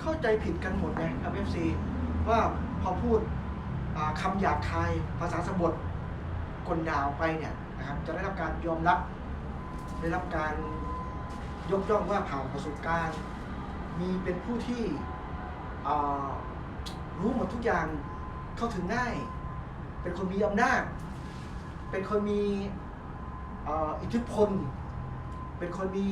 เข้าใจผิดกันหมดไงครับ FC ว่าพอพูดอ่าคำหยาบคายภาษาสบทกลด่าวไปเนี่ยนะครับจะได้รับการยอมรับ ได้รับการยกย่องว่าผ่านประสบการณ์ มีเป็นผู้ที่รู้หมดทุกอย่างเข้าถึงง่าย เป็นคนมีอำนาจ เป็นคนมีอิทธิพล เป็นคนมี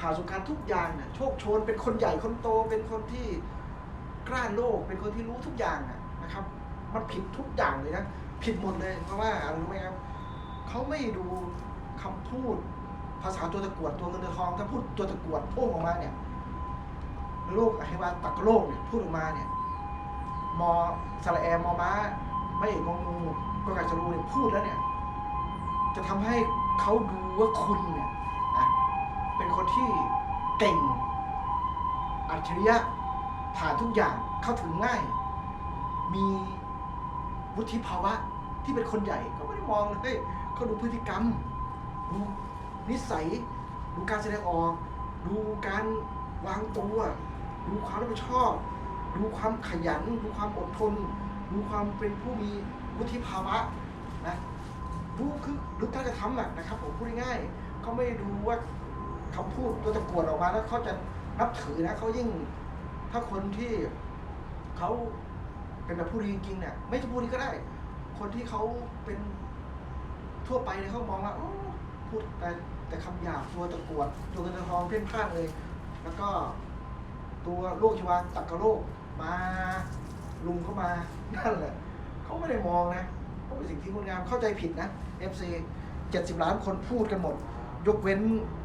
ผ่านสบการณ์ทุกอย่างน่ะโชคโชนเป็นคนใหญ่คนโต เป็นคนที่กล้าโลก เป็นคนที่รู้ทุกอย่างน่ะนะครับ มันผิดทุกอย่างเลยนะผิดหมดเลยเพราะว่าอะไรรู้ไหมครับเขาไม่ดูคำพูดภาษาตัวตะกวดตัวเงินตัวทองถ้าพูดตัวตะกวดพุ่งออกมาเนี่ยโลกอหิวาตักโลกเนี่ยพูดออกมาเนี่ยมอสระแอมอม้าไม่เอกงงูก็กาจะรู้เนี่ยพูดแล้วเนี่ย จะทำให้เขาดูว่าคุณเนี่ย ที่เก่ง อัจฉริยะผ่านทุกอย่างเข้าถึงง่าย มีวุฒิภาวะที่เป็นคนใหญ่ก็ไม่ได้มองเลยเขาดูพฤติกรรม ดูนิสัย ดูการแสดงออก ดูการวางตัว ดูความรับผิดชอบ ดูความขยัน ดูความอดทน ดูความเป็นผู้มีวุฒิภาวะนะดูคือดูการกระทำน่ะนะครับผมพูดง่ายๆเขาไม่ได้ดูว่า คำพูดตัวตะกวดออกมาแล้วเขาจะนับถือนะเขายิ่ง ถ้าคนที่เขาเป็นแบบผู้ดีจริงๆเนี่ยไม่ใช่ผู้ดีก็ได้ คนที่เขาเป็นทั่วไปเนี่ยเขามองว่าพูดแต่แต่คำหยาบตัวตะกวดตัวเงินทองเพ่นพ่านเลย แล้วก็ตัวโลกชีวาตักกะโลกมาลุมเข้ามานั่นแหละเขาไม่ได้มองนะเขาเป็นสิ่งที่งดงามเข้าใจผิดนะ FC 70 ล้านคนพูดกันหมด ยกเว้น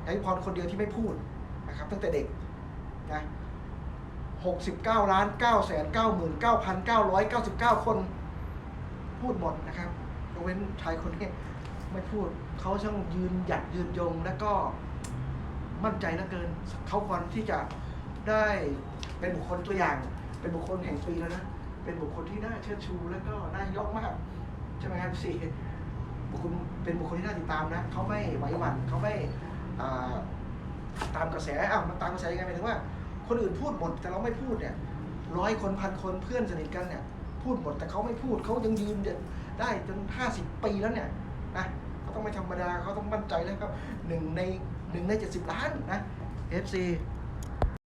ไอ้พรคนเดียวที่ไม่พูดนะครับตั้งแต่เด็กนะ69ล้าน9แสน99,999 คน พูดหมดนะครับยกเว้นชายคนนี้ไม่พูดเขาช่างยืนหยัดยืนยงและก็มั่นใจเหลือเกินเขาควรที่จะได้เป็นบุคคลตัวอย่าง เป็นบุคคลแห่งปีแล้วนะ เป็นบุคคลที่น่าเชิดชูและก็น่ายกมากใช่ไหมครับสี่ บุคคลเป็นบุคคลที่น่าติดตามนะเขาไม่ไหวหวั่นเขาไม่ตามกระแสอ้าวมันตามกระแสยังไงหมายถึงว่า คนอื่นพูดหมดแต่เราไม่พูดเนี่ยร้อยคนพันคนเพื่อนสนิทกันเนี่ยพูดหมดแต่เขาไม่พูดเขายังยืนได้จนห้าสิบปีแล้วเนี่ยนะเขาต้องไม่ธรรมดาเขาต้องมั่นใจแล้วครับหนึ่งในหนึ่งในเจ็ดสิบล้านนะ FC